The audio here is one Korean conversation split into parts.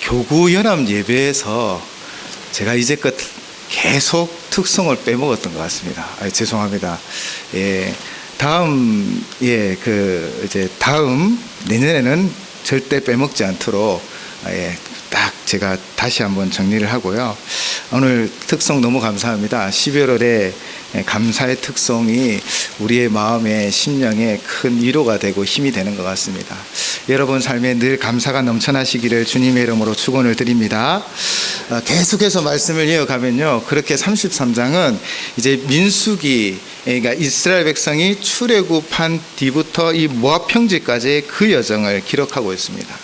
교구 연합 예배에서 제가 이제껏 계속 특성을 빼먹었던 것 같습니다. 아, 죄송합니다. 예, 다음 예 그 이제 다음 내년에는 절대 빼먹지 않도록 아, 예, 딱 제가 다시 한번 정리를 하고요. 오늘 특성 너무 감사합니다. 12월에 감사의 특성이 우리의 마음에 심령에 큰 위로가 되고 힘이 되는 것 같습니다. 여러분 삶에 늘 감사가 넘쳐나시기를 주님의 이름으로 축원을 드립니다. 어, 계속해서 말씀을 이어가면요. 그렇게 33장은 이제 민수기 그러니까 이스라엘 백성이 출애굽한 뒤부터 이 모압 평지까지의 그 여정을 기록하고 있습니다.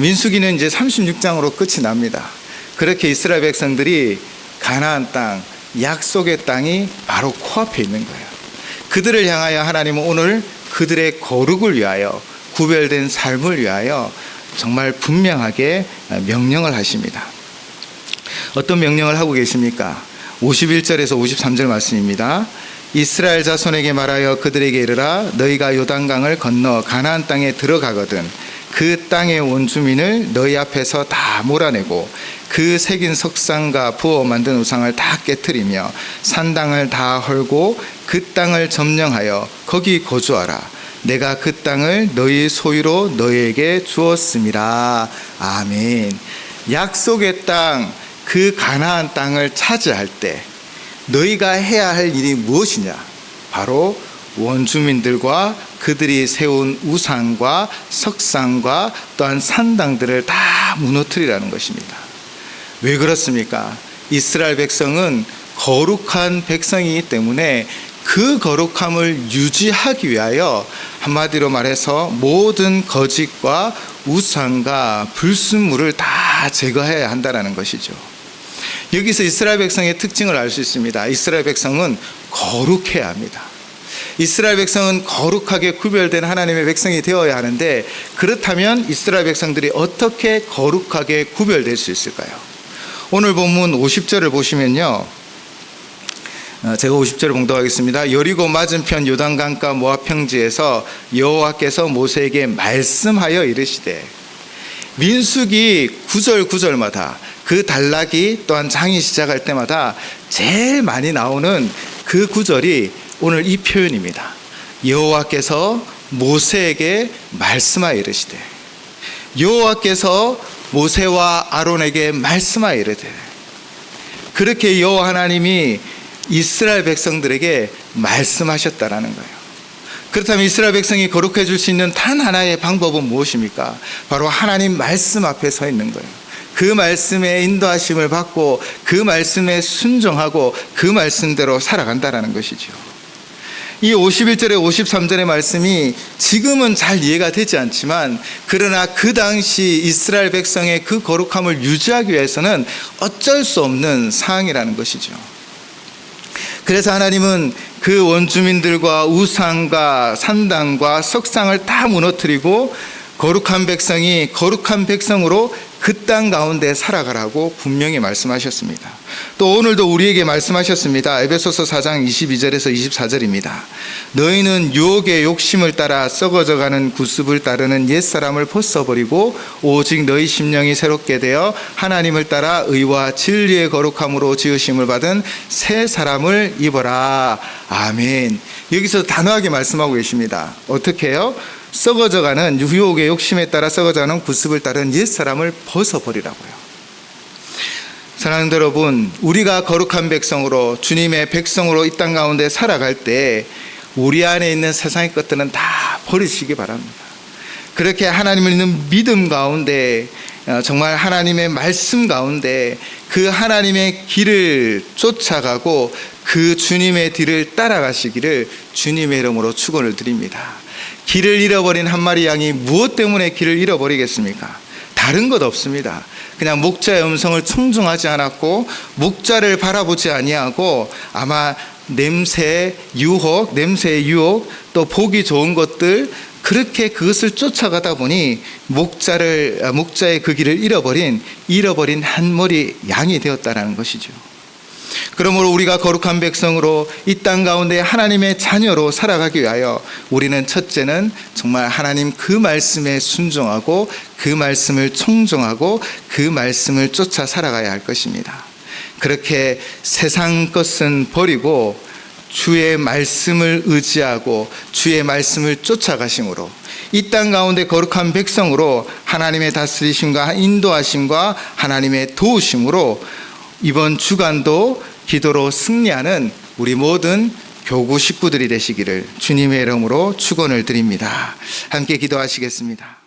민수기는 이제 36장으로 끝이 납니다. 그렇게 이스라엘 백성들이 가나안 땅, 약속의 땅이 바로 코앞에 있는 거예요. 그들을 향하여 하나님은 오늘 그들의 거룩을 위하여 구별된 삶을 위하여 정말 분명하게 명령을 하십니다. 어떤 명령을 하고 계십니까? 51절에서 53절 말씀입니다. 이스라엘 자손에게 말하여 그들에게 이르라 너희가 요단강을 건너 가나안 땅에 들어가거든 그 땅의 원주민을 너희 앞에서 다 몰아내고 그 새긴 석상과 부어 만든 우상을 다 깨뜨리며 산당을 다 헐고 그 땅을 점령하여 거기 거주하라. 내가 그 땅을 너희 소유로 너희에게 주었음이라 아멘. 약속의 땅 그 가나안 땅을 차지할 때 너희가 해야 할 일이 무엇이냐? 바로 원주민들과 그들이 세운 우상과 석상과 또한 산당들을 다 무너뜨리라는 것입니다. 왜 그렇습니까? 이스라엘 백성은 거룩한 백성이기 때문에 그 거룩함을 유지하기 위하여 한마디로 말해서 모든 거짓과 우상과 불순물을 다 제거해야 한다는 것이죠. 여기서 이스라엘 백성의 특징을 알 수 있습니다. 이스라엘 백성은 거룩해야 합니다. 이스라엘 백성은 거룩하게 구별된 하나님의 백성이 되어야 하는데 그렇다면 이스라엘 백성들이 어떻게 거룩하게 구별될 수 있을까요? 오늘 본문 50절을 보시면요. 어, 제가 50절을 봉독하겠습니다. 여리고 맞은편 요단 강가 모압 평지에서 여호와께서 모세에게 말씀하여 이르시되 민수기 구절 구절마다 그 단락이 또한 장이 시작할 때마다 제일 많이 나오는 그 구절이 오늘 이 표현입니다. 여호와께서 모세에게 말씀하여 이르시되 여호와께서 모세와 아론에게 말씀하여 이르되 그렇게 여호와 하나님이 이스라엘 백성들에게 말씀하셨다라는 거예요. 그렇다면 이스라엘 백성이 거룩해질 수 있는 단 하나의 방법은 무엇입니까? 바로 하나님 말씀 앞에 서 있는 거예요. 그 말씀의 인도하심을 받고 그 말씀에 순종하고 그 말씀대로 살아간다라는 것이죠. 이 51절에 53절의 말씀이 지금은 잘 이해가 되지 않지만 그러나 그 당시 이스라엘 백성의 그 거룩함을 유지하기 위해서는 어쩔 수 없는 사항이라는 것이죠. 그래서 하나님은 그 원주민들과 우상과 산당과 석상을 다 무너뜨리고 거룩한 백성이 거룩한 백성으로 그 땅 가운데 살아가라고 분명히 말씀하셨습니다. 또 오늘도 우리에게 말씀하셨습니다. 에베소서 4장 22절에서 24절입니다. 너희는 유혹의 욕심을 따라 썩어져가는 구습을 따르는 옛사람을 벗어버리고 오직 너희 심령이 새롭게 되어 하나님을 따라 의와 진리의 거룩함으로 지으심을 받은 새 사람을 입어라. 아멘. 여기서 단호하게 말씀하고 계십니다. 어떻게 해요? 썩어져가는 유혹의 욕심에 따라 썩어져가는 구습을 따른 옛 사람을 벗어버리라고요. 사랑하는 여러분, 우리가 거룩한 백성으로 주님의 백성으로 이 땅 가운데 살아갈 때 우리 안에 있는 세상의 것들은 다 버리시기 바랍니다. 그렇게 하나님을 있는 믿음 가운데 어, 정말 하나님의 말씀 가운데 그 하나님의 길을 쫓아가고 그 주님의 뒤를 따라가시기를 주님의 이름으로 축원을 드립니다. 길을 잃어버린 한 마리 양이 무엇 때문에 길을 잃어버리겠습니까? 다른 것 없습니다. 그냥 목자의 음성을 청중하지 않았고 목자를 바라보지 아니하고 아마 냄새 유혹, 냄새의 유혹, 또 보기 좋은 것들 그렇게 그것을 쫓아가다 보니 목자를 아, 목자의 그 길을 잃어버린 잃어버린 한 머리 양이 되었다라는 것이죠. 그러므로 우리가 거룩한 백성으로 이 땅 가운데 하나님의 자녀로 살아가기 위하여 우리는 첫째는 정말 하나님 그 말씀에 순종하고 그 말씀을 청종하고 그 말씀을 쫓아 살아가야 할 것입니다. 그렇게 세상 것은 버리고 주의 말씀을 의지하고 주의 말씀을 쫓아가심으로 이 땅 가운데 거룩한 백성으로 하나님의 다스리심과 인도하심과 하나님의 도우심으로 이번 주간도 기도로 승리하는 우리 모든 교구 식구들이 되시기를 주님의 이름으로 축원을 드립니다. 함께 기도하시겠습니다.